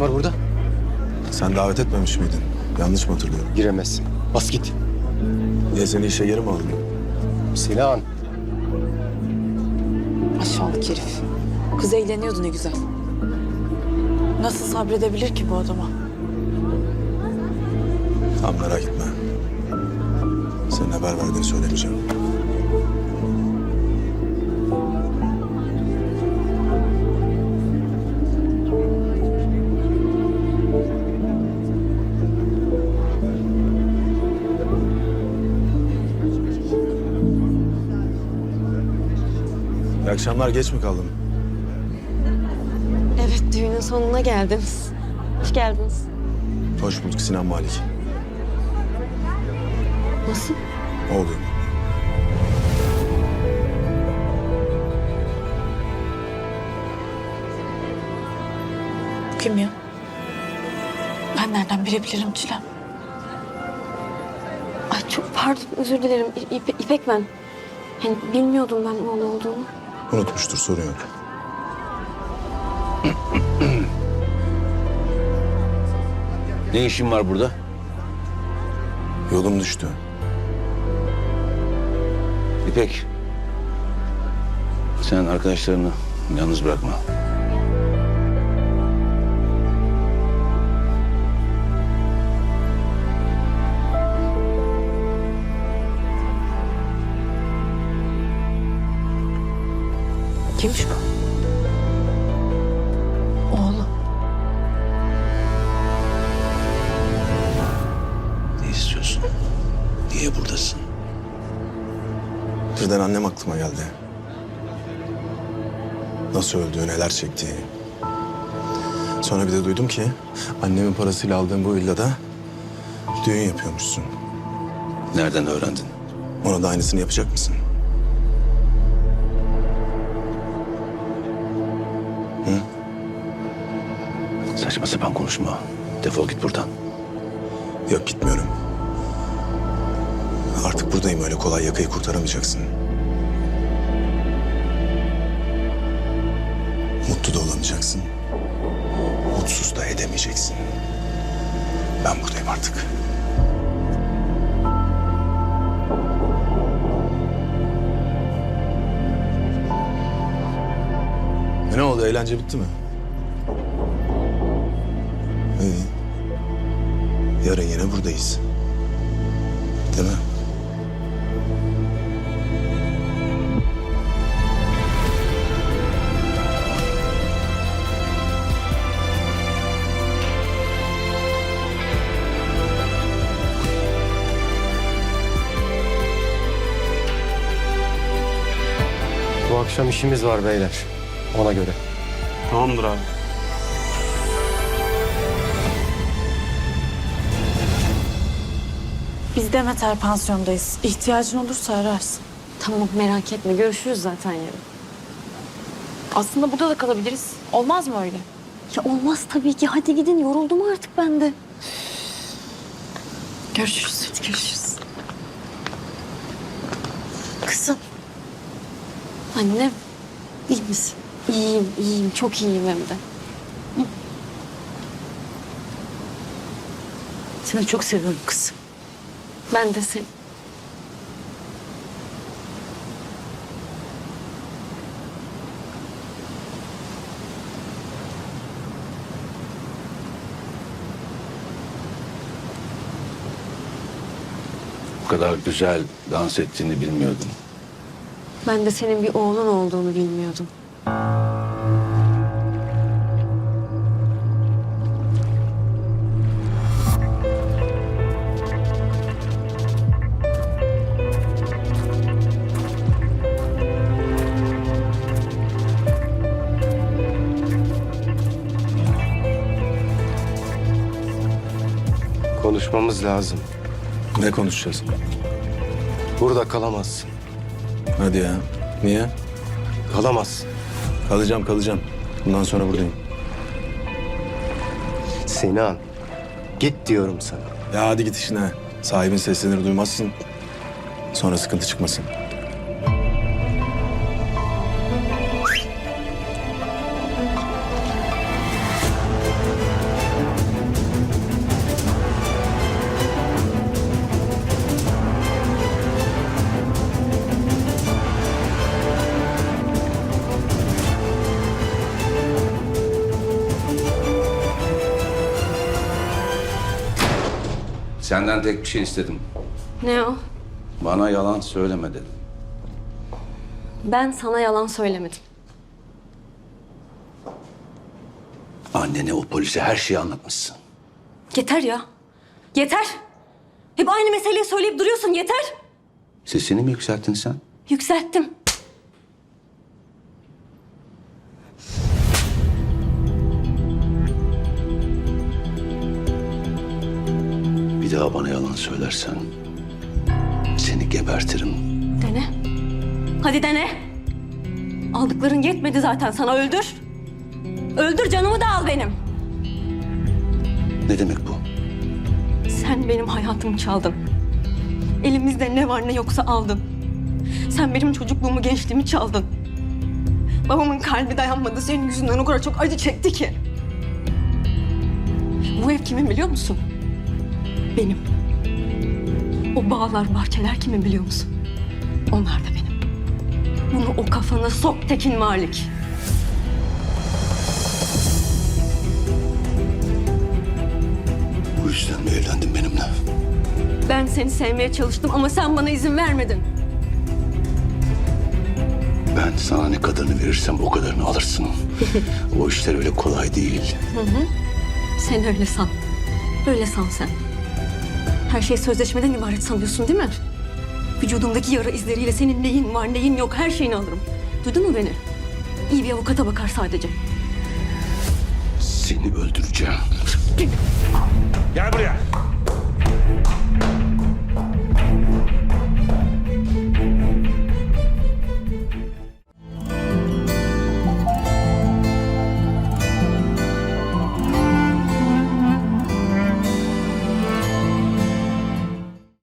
işin var burada? Sen davet etmemiş miydin? Yanlış mı hatırlıyorum? Giremezsin. Bas git. Niye seni işe geri mi aldın? Sinan. Aşağılık herif. Kız eğleniyordu ne güzel. Nasıl sabredebilir ki bu adama? Tamam merak etme. Senin haber verdiğini söylemeyeceğim. İyi akşamlar geç mi kaldım? Evet, düğünün sonuna geldiniz. Hoş geldiniz. Hoş bulduk Sinan Malik. Nasıl? Oğlum. Bu kim ya? Ben nereden bilebilirim Çilem? Ay çok pardon, özür dilerim. İ- İpe- İpek ben. Yani bilmiyordum ben oğlu olduğunu. Unutmuştur sorun yok. Ne işin var burada? Yolum düştü. İpek. Sen arkadaşlarını yalnız bırakma. Birden annem aklıma geldi. Nasıl öldüğü, neler çektiği. Sonra bir de duydum ki annemin parasıyla aldığım bu villada düğün yapıyormuşsun. Nereden öğrendin? Ona da aynısını yapacak mısın? Saçma sapan konuşma. Defol git buradan. Yok gitmiyorum. Artık buradayım öyle kolay yakayı kurtaramayacaksın. Mutlu da olamayacaksın. Mutsuz da edemeyeceksin. Ben buradayım artık. E ne oldu? Eğlence bitti mi? İyi. Yarın yine buradayız. Değil mi? Akşam işimiz var beyler. Ona göre. Tamamdır abi. Biz Demeter pansiyondayız. İhtiyacın olursa ararsın. Tamam, merak etme. Görüşürüz zaten yarın. Aslında burada da kalabiliriz. Olmaz mı öyle? Ya olmaz tabii ki. Hadi gidin. Yoruldum artık ben de. Görüşürüz. Hadi görüşürüz. Kızım. Annem, iyi misin? İyiyim, iyiyim. Çok iyiyim hem de. Seni çok seviyorum kızım. Ben de seni. Bu kadar güzel dans ettiğini bilmiyordum. Ben de senin bir oğlun olduğunu bilmiyordum. Konuşmamız lazım. Ne konuşacağız? Burada kalamazsın. Hadi ya. Niye? Kalamazsın. Kalacağım kalacağım. Bundan sonra buradayım. Sinan, git diyorum sana. Ya hadi git işine. Sahibin seslenir duymazsın. Sonra sıkıntı çıkmasın. Senden tek bir şey istedim. Ne o? Bana yalan söyleme dedim. Ben sana yalan söylemedim. Annene o polise her şeyi anlatmışsın. Yeter ya. Yeter. Hep aynı meseleyi söyleyip duruyorsun. Yeter. Sesini mi yükselttin sen? Yükselttim. Daha bana yalan söylersen seni gebertirim. Dene. Hadi dene. Aldıkların yetmedi zaten sana öldür. Öldür canımı da al benim. Ne demek bu? Sen benim hayatımı çaldın. Elimizde ne var ne yoksa aldın. Sen benim çocukluğumu, gençliğimi çaldın. Babamın kalbi dayanmadı. Senin yüzünden o kadar çok acı çekti ki. Bu ev kimin biliyor musun? Benim. O bağlar, bahçeler kimin biliyor musun? Onlar da benim. Bunu o kafana sok Tekin Malik. Bu yüzden mi evlendin benimle? Ben seni sevmeye çalıştım ama sen bana izin vermedin. Ben sana ne kadarını verirsem o kadarını alırsın. o işler öyle kolay değil. Sen öyle san. Öyle san sen. Her şey sözleşmeden ibaret sanıyorsun değil mi? Vücudumdaki yara izleriyle senin neyin var neyin yok her şeyini alırım. Duydun mu beni? İyi bir avukata bakar sadece. Seni öldüreceğim. Gel buraya.